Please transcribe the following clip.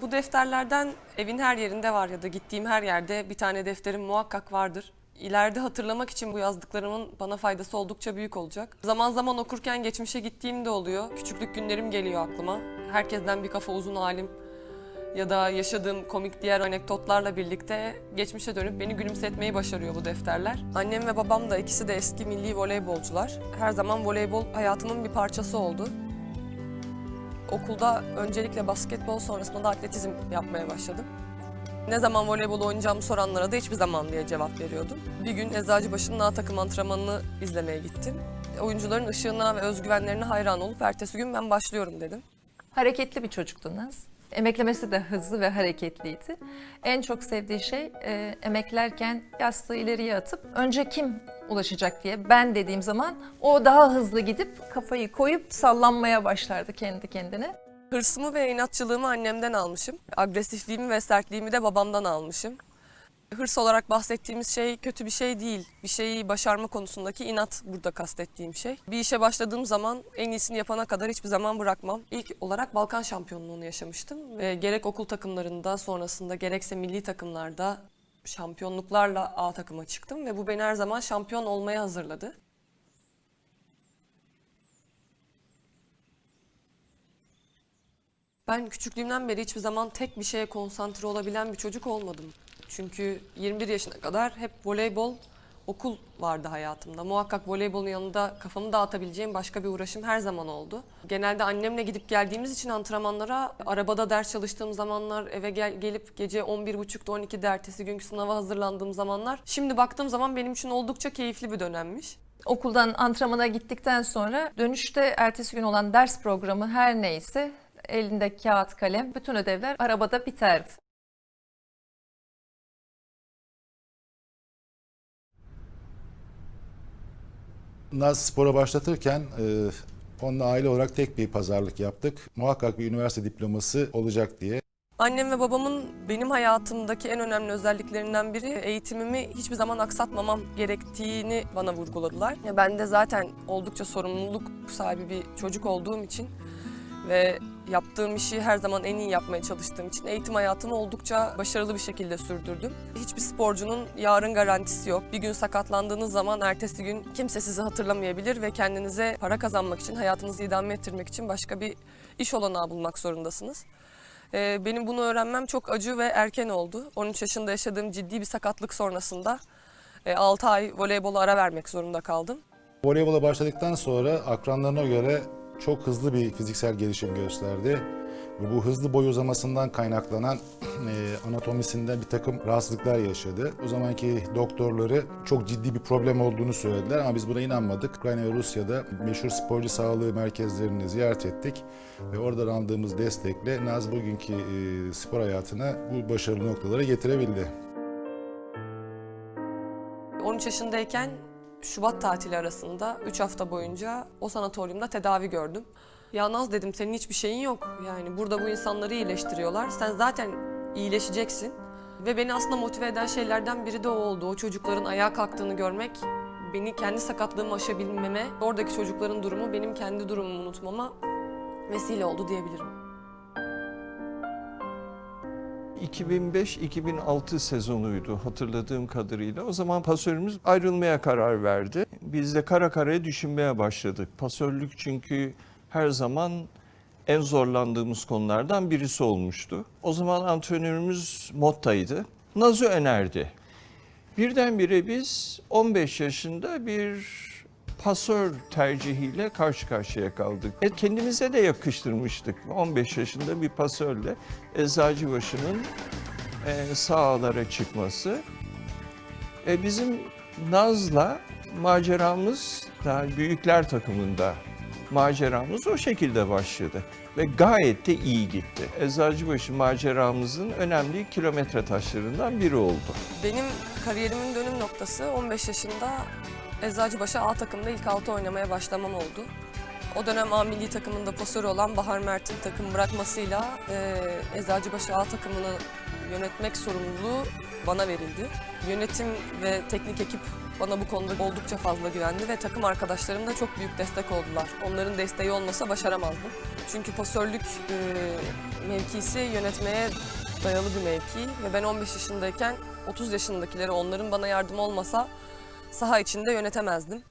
Bu defterlerden evin her yerinde var ya da gittiğim her yerde bir tane defterim muhakkak vardır. İleride hatırlamak için bu yazdıklarımın bana faydası oldukça büyük olacak. Zaman zaman okurken geçmişe gittiğim de oluyor. Küçüklük günlerim geliyor aklıma. Herkesten bir kafa uzun halim ya da yaşadığım komik diğer anekdotlarla birlikte geçmişe dönüp beni gülümsetmeyi başarıyor bu defterler. Annem ve babam da ikisi de eski milli voleybolcular. Her zaman voleybol hayatımın bir parçası oldu. Okulda öncelikle basketbol sonrasında da atletizm yapmaya başladım. Ne zaman voleybol oynayacağımı soranlara da hiçbir zaman diye cevap veriyordum. Bir gün Eczacıbaşı'nın A takım antrenmanını izlemeye gittim. Oyuncuların ışığına ve özgüvenlerine hayran olup ertesi gün ben başlıyorum dedim. Hareketli bir çocuktu Naz. Emeklemesi de hızlı ve hareketliydi. En çok sevdiği şey e, emeklerken yastığı ileriye atıp önce kim ulaşacak diye ben dediğim zaman o daha hızlı gidip kafayı koyup sallanmaya başlardı kendi kendine. Hırsımı ve inatçılığımı annemden almışım. Agresifliğimi ve sertliğimi de babamdan almışım. Hırs olarak bahsettiğimiz şey kötü bir şey değil. Bir şeyi başarma konusundaki inat burada kastettiğim şey. Bir işe başladığım zaman en iyisini yapana kadar hiçbir zaman bırakmam. İlk olarak Balkan şampiyonluğunu yaşamıştım. Ve gerek okul takımlarında sonrasında gerekse milli takımlarda şampiyonluklarla A takıma çıktım. Ve bu beni her zaman şampiyon olmaya hazırladı. Ben küçüklüğümden beri hiçbir zaman tek bir şeye konsantre olabilen bir çocuk olmadım. Çünkü 21 yaşına kadar hep voleybol, okul vardı hayatımda. Muhakkak voleybolun yanında kafamı dağıtabileceğim başka bir uğraşım her zaman oldu. Genelde annemle gidip geldiğimiz için antrenmanlara arabada ders çalıştığım zamanlar, eve gel- gelip gece 11.30'da 12'de ertesi günkü sınava hazırlandığım zamanlar. Şimdi baktığım zaman benim için oldukça keyifli bir dönemmiş. Okuldan antrenmana gittikten sonra dönüşte ertesi gün olan ders programı her neyse elinde kağıt kalem bütün ödevler arabada biterdi. Naz spora başlatırken e, onunla aile olarak tek bir pazarlık yaptık. Muhakkak bir üniversite diploması olacak diye. Annem ve babamın benim hayatımdaki en önemli özelliklerinden biri eğitimimi hiçbir zaman aksatmamam gerektiğini bana vurguladılar. Ben de zaten oldukça sorumluluk sahibi bir çocuk olduğum için ve yaptığım işi her zaman en iyi yapmaya çalıştığım için eğitim hayatımı oldukça başarılı bir şekilde sürdürdüm. Hiçbir sporcunun yarın garantisi yok. Bir gün sakatlandığınız zaman ertesi gün kimse sizi hatırlamayabilir ve kendinize para kazanmak için, hayatınızı idame ettirmek için başka bir iş olanağı bulmak zorundasınız. Ee, benim bunu öğrenmem çok acı ve erken oldu. 13 yaşında yaşadığım ciddi bir sakatlık sonrasında 6 ay voleybola ara vermek zorunda kaldım. Voleybola başladıktan sonra akranlarına göre çok hızlı bir fiziksel gelişim gösterdi. Ve bu hızlı boy uzamasından kaynaklanan e, anatomisinden bir takım rahatsızlıklar yaşadı. O zamanki doktorları çok ciddi bir problem olduğunu söylediler ama biz buna inanmadık. Ukrayna ve Rusya'da meşhur sporcu sağlığı merkezlerini ziyaret ettik ve oradan aldığımız destekle Naz bugünkü e, spor hayatına bu başarılı noktalara getirebildi. 13 yaşındayken Şubat tatili arasında 3 hafta boyunca o sanatoryumda tedavi gördüm. Ya Naz dedim senin hiçbir şeyin yok. Yani burada bu insanları iyileştiriyorlar. Sen zaten iyileşeceksin. Ve beni aslında motive eden şeylerden biri de o oldu. O çocukların ayağa kalktığını görmek, beni kendi sakatlığımı aşabilmeme, oradaki çocukların durumu benim kendi durumumu unutmama vesile oldu diyebilirim. 2005-2006 sezonuydu hatırladığım kadarıyla. O zaman pasörümüz ayrılmaya karar verdi. Biz de kara karaya düşünmeye başladık. Pasörlük çünkü her zaman en zorlandığımız konulardan birisi olmuştu. O zaman antrenörümüz Motta'ydı. Naz'ı önerdi. Birdenbire biz 15 yaşında bir pasör tercihiyle karşı karşıya kaldık. E, kendimize de yakıştırmıştık. 15 yaşında bir pasörle Eczacıbaşı'nın e, sahalara çıkması. E, bizim Naz'la maceramız daha büyükler takımında maceramız o şekilde başladı ve gayet de iyi gitti. Eczacıbaşı maceramızın önemli kilometre taşlarından biri oldu. Benim kariyerimin dönüm noktası 15 yaşında Eczacıbaşı A takımda ilk altı oynamaya başlamam oldu. O dönem A milli takımında pasörü olan Bahar Mert'in takım bırakmasıyla e, Eczacıbaşı A takımını yönetmek sorumluluğu bana verildi. Yönetim ve teknik ekip bana bu konuda oldukça fazla güvendi ve takım arkadaşlarım da çok büyük destek oldular. Onların desteği olmasa başaramazdım. Çünkü pasörlük e, mevkisi yönetmeye dayalı bir mevki ve ben 15 yaşındayken 30 yaşındakileri onların bana yardım olmasa saha içinde yönetemezdim.